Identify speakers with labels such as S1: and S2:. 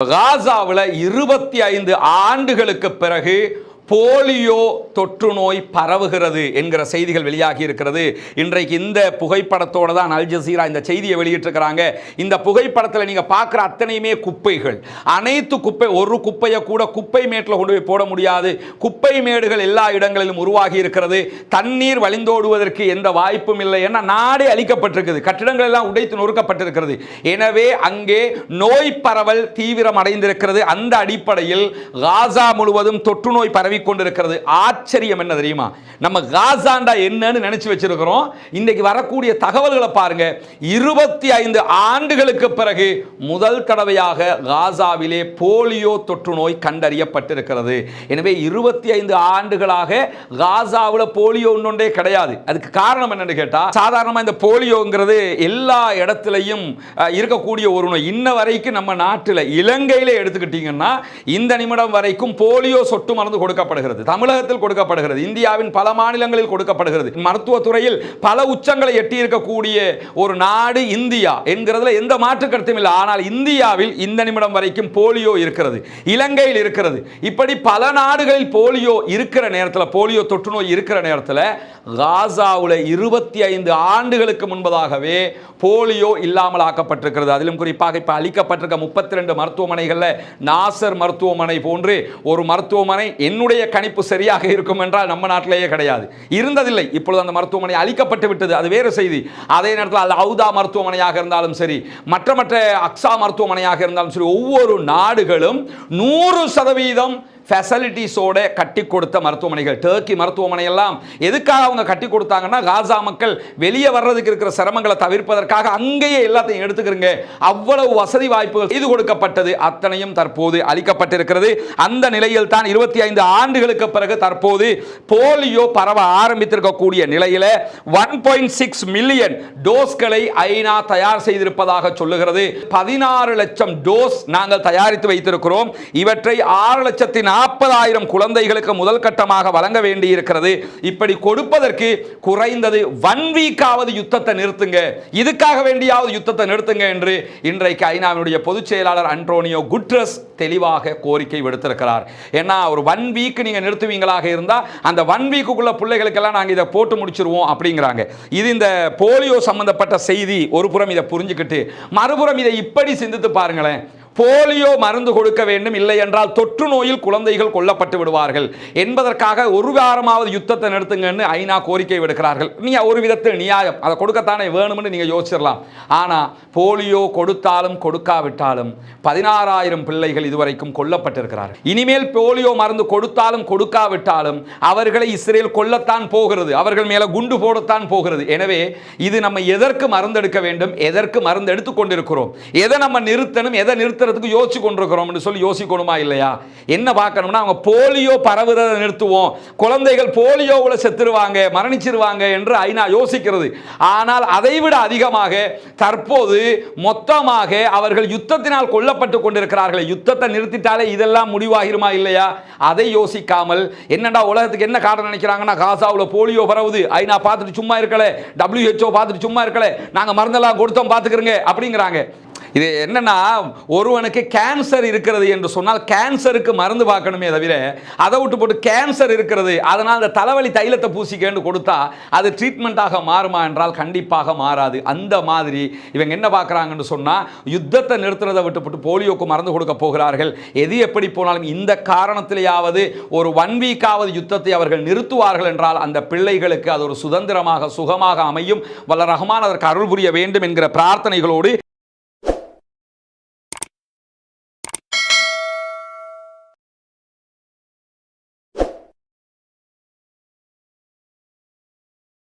S1: காசாவில் இருபத்தி ஐந்து ஆண்டுகளுக்கு பிறகு போலியோ தொற்று நோய் பரவுகிறது என்கிற செய்திகள் வெளியாகி இருக்கிறது. இன்றைக்கு இந்த புகைப்படத்தோட தான் அல் ஜசீரா இந்த செய்தியை வெளியிட்டிருக்கிறாங்க. இந்த புகைப்படத்தில் நீங்கள் பார்க்குற அத்தனையுமே குப்பைகள். அனைத்து குப்பை ஒரு குப்பையை கூட குப்பை மேட்டில் கொண்டு போய் போட முடியாது. குப்பை மேடுகள் எல்லா இடங்களிலும் உருவாகி இருக்கிறது. தண்ணீர் வழிந்தோடுவதற்கு எந்த வாய்ப்பும் இல்லை ஏன்னா நாடே அழிக்கப்பட்டிருக்குது. கட்டிடங்கள் எல்லாம் உடைத்து நொறுக்கப்பட்டிருக்கிறது. எனவே அங்கே நோய் பரவல் தீவிரம் அடைந்திருக்கிறது. அந்த அடிப்படையில் காசா முழுவதும் தொற்று நோய் பரவி பரவிக்கொண்டிருக்கிறது. ஆச்சரியம் என்ன தெரியுமா? நம்ம காசாண்டா என்னன்னு நினைச்சு வச்சிருக்கிறோம். இன்னைக்கு வரக்கூடிய தகவல்களை பாருங்க. இருபத்தி ஐந்து ஆண்டுகளுக்கு பிறகு முதல் தடவையாக காசாவிலே போலியோ தொற்று நோய் கண்டறியப்பட்டிருக்கிறது. எனவே இருபத்தி ஐந்து ஆண்டுகளாக காசாவில் போலியோ ஒன்றே கிடையாது. அதுக்கு காரணம் என்னன்னு கேட்டா சாதாரணமாக இந்த போலியோங்கிறது எல்லா இடத்துலையும் இருக்கக்கூடிய ஒரு நோய். இன்ன வரைக்கும் நம்ம நாட்டில் இலங்கையிலே எடுத்துக்கிட்டீங்கன்னா இந்த நிமிடம் வரைக்கும் போலியோ சொட்டு மருந்து கொடுக்க கொடுக்கப்படுகிறது. தமிழகத்தில் கொடுக்கப்படுகிறது. இந்தியாவின் பல மாநிலங்களில் கொடுக்கப்படுகிறது. மருத்துவத்துறையில் பல உச்சங்களை எட்டியிருக்கக்கூடிய ஒரு நாடு இந்தியா என்கிறதுல எந்த மாற்று கருத்தும் இல்லை. ஆனால் இந்தியாவில் இந்த நிமிடம் வரைக்கும் போலியோ இருக்கிறது. இலங்கையில் இருக்கிறது. இப்படி பல நாடுகளில் போலியோ இருக்கிற நேரத்தில் போலியோ தொற்று நோய் இருக்கிற நேரத்தில் காசாவில் இருபத்தி ஐந்து ஆண்டுகளுக்கு முன்பதாகவே போலியோ இல்லாமல் ஆக்கப்பட்டிருக்கிறது. அதிலும் குறிப்பாக இப்போ அளிக்கப்பட்டிருக்க முப்பத்தி ரெண்டு மருத்துவமனைகளில் நாசர் மருத்துவமனை போன்று ஒரு மருத்துவமனை என்னுடைய கணிப்பு சரியாக இருக்கும் என்றால் நம்ம நாட்டிலேயே கிடையாது. இருந்ததில்லை. இப்பொழுது அந்த மருத்துவமனை அழிக்கப்பட்டு விட்டது. அது வேறு செய்தி. அதே நேரத்தில் அது அவுதா மருத்துவமனையாக இருந்தாலும் சரி மற்ற மற்ற அக்ஸா மருத்துவமனையாக இருந்தாலும் சரி ஒவ்வொரு நாடுகளும் நூறு சதவீதம் ஃபெசிலிட்டிஸோட கட்டி கொடுத்த மருத்துவமனைகள். டர்க்கி மருத்துவமனை எல்லாம் எதுக்காக அவங்க கட்டி கொடுத்தாங்கன்னா காசா மக்கள் வெளியே வர்றதுக்கு இருக்கிற சிரமங்களை தவிர்ப்பதற்காக அங்கேயே எல்லாத்தையும் எடுத்துக்கிறங்க. அவ்வளவு வசதி வாய்ப்புகள் செய்து கொடுக்கப்பட்டது. அத்தனையும் தற்போது அளிக்கப்பட்டிருக்கிறது. அந்த நிலையில் தான் இருபத்தி ஐந்து ஆண்டுகளுக்கு பிறகு தற்போது போலியோ பரவ ஆரம்பித்திருக்கக்கூடிய நிலையில் ஒன் பாயிண்ட் சிக்ஸ் மில்லியன் டோஸ்களை ஐநா தயார் செய்திருப்பதாக சொல்லுகிறது. பதினாறு லட்சம் டோஸ் நாங்கள் தயாரித்து வைத்திருக்கிறோம். இவற்றை ஆறு லட்சத்தி நாற்பதாயிரம் குழந்தைகளுக்கு முதல் கட்டமாக வழங்க வேண்டி இருக்கிறது இப்படி கொடுப்பதற்கு குறைந்தது ஒன் வீக்காவது யுத்தத்தை நிறுத்துங்க. இதுக்காக வேண்டியாவது யுத்தத்தை நிறுத்துங்க என்று இன்றைக்கு ஐநாவினுடைய பொதுச் செயலாளர் அன்டோனியோ குட்ரஸ் தெளிவாக கோரிக்கை விடுத்திருக்கிறார். ஏன்னா ஒரு ஒன் வீக் நீங்கள் நிறுத்துவீங்களாக இருந்தால் அந்த ஒன் வீக்குள்ள பிள்ளைகளுக்கெல்லாம் நாங்கள் இதை போட்டு முடிச்சிருவோம் அப்படிங்கிறாங்க. இது இந்த போலியோ சம்பந்தப்பட்ட செய்தி ஒரு புறம் இதை புரிஞ்சுக்கிட்டு மறுபுறம் இதை இப்படி சிந்தித்து பாருங்களேன். போலியோ மருந்து கொடுக்க வேண்டும் இல்லை என்றால் தொற்று நோயில் குழந்தைகள் கொல்லப்பட்டு விடுவார்கள். என்பதற்காக ஒரு வாரமாவது யுத்தத்தை நிறுத்துங்கன்னு ஐநா கோரிக்கை விடுக்கிறார்கள். நீ ஒரு விதத்தில் நியாயம். அதை கொடுக்கத்தானே வேணும்னு நீங்கள் யோசிச்சிடலாம் ஆனால் போலியோ கொடுத்தாலும் கொடுக்காவிட்டாலும் பதினாறாயிரம் பிள்ளைகள் இதுவரைக்கும் கொல்லப்பட்டிருக்கிறார்கள். இனிமேல் போலியோ மருந்து கொடுத்தாலும் கொடுக்காவிட்டாலும் அவர்களை இஸ்ரேல் கொல்லத்தான் போகிறது. அவர்கள் மேலே குண்டு போடத்தான் போகிறது. எனவே இது நம்ம எதற்கு மருந்தெடுக்க வேண்டும்? எதற்கு மருந்து எடுத்துக்கொண்டிருக்கிறோம்? எதை நம்ம நிறுத்தணும்? எதை நிறுத்த நிறுத்துறதுக்கு யோசிச்சு கொண்டிருக்கிறோம்னு சொல்லி யோசிக்கணுமா இல்லையா? என்ன பார்க்கணும்னா அவங்க போலியோ பரவுறதை நிறுத்துவோம். குழந்தைகள் போலியோவில் செத்துருவாங்க மரணிச்சிருவாங்க என்று ஐநா யோசிக்கிறது. ஆனால் அதைவிட அதிகமாக தற்போது மொத்தமாக அவர்கள் யுத்தத்தினால் கொல்லப்பட்டு கொண்டிருக்கிறார்கள் யுத்தத்தை நிறுத்திட்டாலே இதெல்லாம் முடிவாகிருமா இல்லையா? அதை யோசிக்காமல் என்னடா உலகத்துக்கு என்ன காரணம் நினைக்கிறாங்கன்னா காசாவில் போலியோ பரவுது. ஐநா பார்த்துட்டு சும்மா இருக்கல டபிள்யூஹெச்ஓ பார்த்துட்டு சும்மா இருக்கல. நாங்கள் மருந்தெல்லாம் கொடுத்தோம் பார்த்துக்கிறோங்க அப்படிங்கிறாங்க. இது என்னன்னா ஒருவனுக்கு கேன்சர் இருக்கிறது என்று சொன்னால் கேன்சருக்கு மருந்து பார்க்கணுமே தவிர அதை விட்டு போட்டு கேன்சர் இருக்கிறது அதனால் அந்த தலைவலி தைலத்தை பூசிக்கன்னு கொடுத்தா அது ட்ரீட்மெண்ட்டாக மாறுமா என்றால் கண்டிப்பாக மாறாது. அந்த மாதிரி இவங்க என்ன பார்க்குறாங்கன்னு சொன்னால் யுத்தத்தை நிறுத்துறதை விட்டு போட்டு போலியோக்கு மருந்து கொடுக்க போகிறார்கள். எது எப்படி போனாலும் இந்த காரணத்திலேயாவது ஒரு ஒன் வீக்காவது யுத்தத்தை அவர்கள் நிறுத்துவார்கள் என்றால் அந்த பிள்ளைகளுக்கு அது ஒரு சுதந்திரமாக சுகமாக அமையும். வல்ல ரஹ்மான் அதற்கு அருள் புரிய வேண்டும் என்கிற பிரார்த்தனைகளோடு